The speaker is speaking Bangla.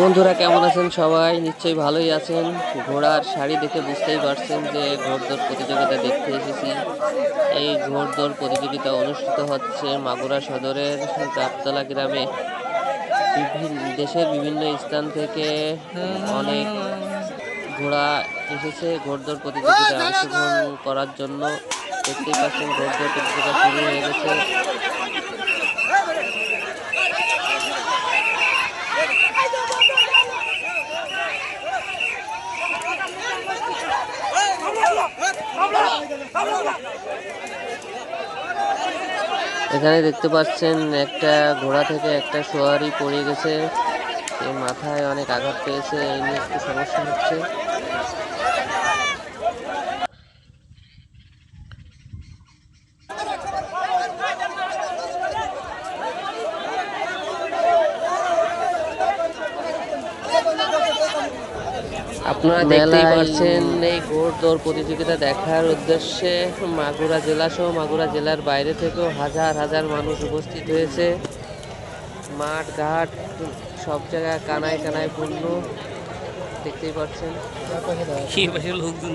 বন্ধুরা কেমন আছেন সবাই? নিশ্চয়ই ভালোই আছেন। ঘোড়ার শাড়ি দেখে বুঝতেই পারছেন যে ঘোড়দৌড় প্রতিযোগিতা দেখতে এসেছি। এই ঘোড়দৌড় প্রতিযোগিতা অনুষ্ঠিত হচ্ছে মাগুরা সদরের গাবতলা গ্রামে। বিভিন্ন দেশের বিভিন্ন স্থান থেকে অনেক ঘোড়া এসেছে ঘোড়দৌড় প্রতিযোগিতায় অংশগ্রহণ করার জন্য। দেখতেই পাচ্ছেন ঘোড়দৌড় প্রতিযোগিতা শুরু হয়ে গেছে। এখানে দেখতে পাচ্ছেন একটা ঘোড়া থেকে একটা সোয়ারি পড়ে গেছে। মাথায় অনেক আঘাত পেয়েছে, এই নিয়ে একটু সমস্যা হচ্ছে। আপনারা দেখতেই পাচ্ছেন এই ঘোড় দৌড় প্রতিযোগিতা দেখার উদ্দেশ্যে মাগুরা জেলা সহ মাগুরা জেলার বাইরে থেকেও হাজার হাজার মানুষ উপস্থিত হয়েছে। মাঠ ঘাট সব জায়গায় কানায় কানায় পূর্ণ। দেখতেই পাচ্ছেন। লোকজন